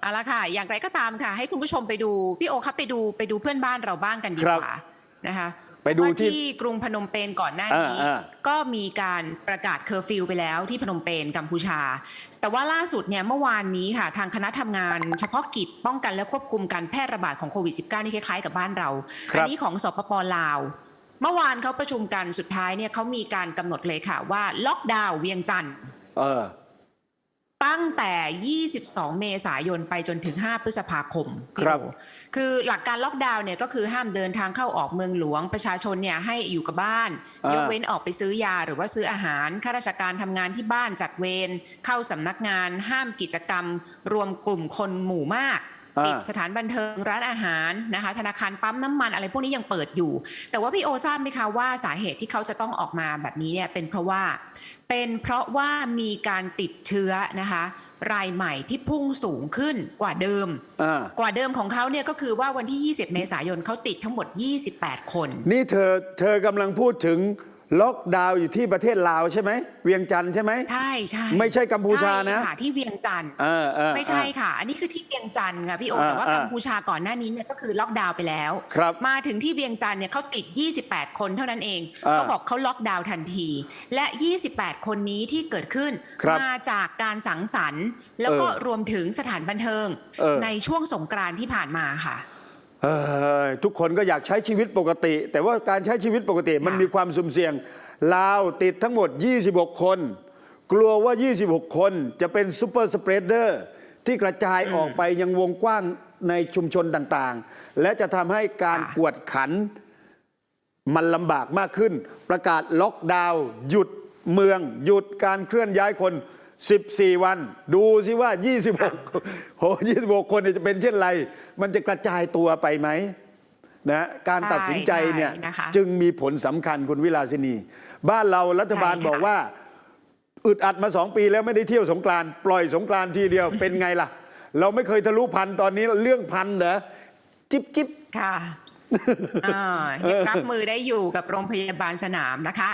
เอาละค่ะ อย่างไรก็ตามค่ะ ให้คุณผู้ชมไปดู พี่โอครับไปดูไปดูเพื่อนบ้านเราบ้างกันดีครับกว่านะคะไปดูว่าที่ที่กรุงพนมเปญก่อนหน้านี้อ่าอ่าก็มีการประกาศเคอร์ฟิวไปแล้วที่พนมเปญกัมพูชา แต่ว่าล่าสุดเนี่ยเมื่อวานนี้ค่ะ ทางคณะทำงานเฉพาะกิจป้องกันและควบคุมการแพร่ระบาดของโควิด -19 นี่คล้ายๆกับบ้านเราครับอันี้ของสปปลาว เมื่อวานเขาประชุมกันสุดท้ายเนี่ยเขามีการกำหนดเลยค่ะว่าล็อกดาวน์เวียงจันทร์เออ ตั้งแต่ 22 เมษายนไปจนถึง 5 พฤษภาคมพี่ครับโอคือหลักการล็อกดาวน์เนี่ยก็คือห้ามเดินทางเข้าออกเมืองหลวงประชาชนเนี่ยให้อยู่กับบ้านอ่ายกเว้นออกไปซื้อยาหรือว่าซื้ออาหารข้าราชการทำงานที่บ้านจัดเวรเข้าสำนักงาน ห้ามกิจกรรม รวมกลุ่มคนหมู่มากอ่า ปิดสถานบันเทิงร้านอาหารนะคะ ธนาคารปั๊มน้ำมันอะไรพวกนี้ยังเปิดอยู่ แต่ว่าพี่โอทราบไหมคะว่าสาเหตุที่เขาจะต้องออกมาแบบนี้เนี่ยเป็นเพราะว่า เป็นเพราะว่ามีการติดเชื้อนะคะรายใหม่ที่พุ่งสูงขึ้นกว่าเดิมอ่ากว่าเดิมของเขาเนี่ยก็คือว่าวันที่ 20 เมษายนเขาติดทั้งหมด 28 คน นี่เธอเธอกำลังพูดถึง ล็อกดาวน์อยู่ที่ประเทศลาวใช่ไหมเวียงจันทร์ใช่ไหมใช่ใช่ไม่ใช่กัมพูชานะใช่ค่ะที่เวียงจันทร์เออเออ ไม่ใช่ค่ะ อันนี้คือที่เวียงจันทร์ค่ะพี่โออ่าแต่ว่าอ่ากัมพูชาก่อนหน้านี้เนี่ยก็คือล็อกดาวน์ไปแล้ว ครับมาถึงที่เวียงจันทร์เนี่ยเขาติด 28 คนเท่านั้นเองอ่าเขาบอกเขาล็อกดาวน์ทันที และ 28 คนนี้ที่เกิดขึ้นครับมาจากการสังสรรค์ แล้วก็เออรวมถึงสถานบันเทิง เออ ในช่วงสงกรานต์ที่ผ่านมาค่ะ เออทุกคนก็อยากใช้ชีวิตปกติ แต่ว่าการใช้ชีวิตปกติมันค่ะมีความสุ่มเสี่ยงลาวติดทั้งหมด 26 คน กลัวว่า 26 คนจะเป็นซูเปอร์สเปรดเดอร์ที่กระจายออกไปยังวงกว้างในชุมชนต่างๆ และจะทำให้การค่ะกวดขันมันลำบากมากขึ้น ประกาศล็อกดาวน์หยุดเมือง หยุดการเคลื่อนย้ายคน 14 วัน ดูสิว่า 26โห26 คนเนี่ยจะเป็นเช่นไร มันจะกระจายตัวไปไหมนะการตัดสินใจเนี่ยใช่นะคะจึงมีผลสำคัญคุณวิลาสินี บ้านเรารัฐบาลใช่ค่ะ บอกว่า อึดอัดมาสองปีแล้วไม่ได้เที่ยวสงกรานต์ปล่อยสงกรานต์ทีเดียว เป็นไงล่ะ เราไม่เคยทะลุพันตอนนี้เรื่องพันเหรอจิบจิบ ค่ะอ่ายังรับมือได้อยู่กับโรงพยาบาลสนามนะคะ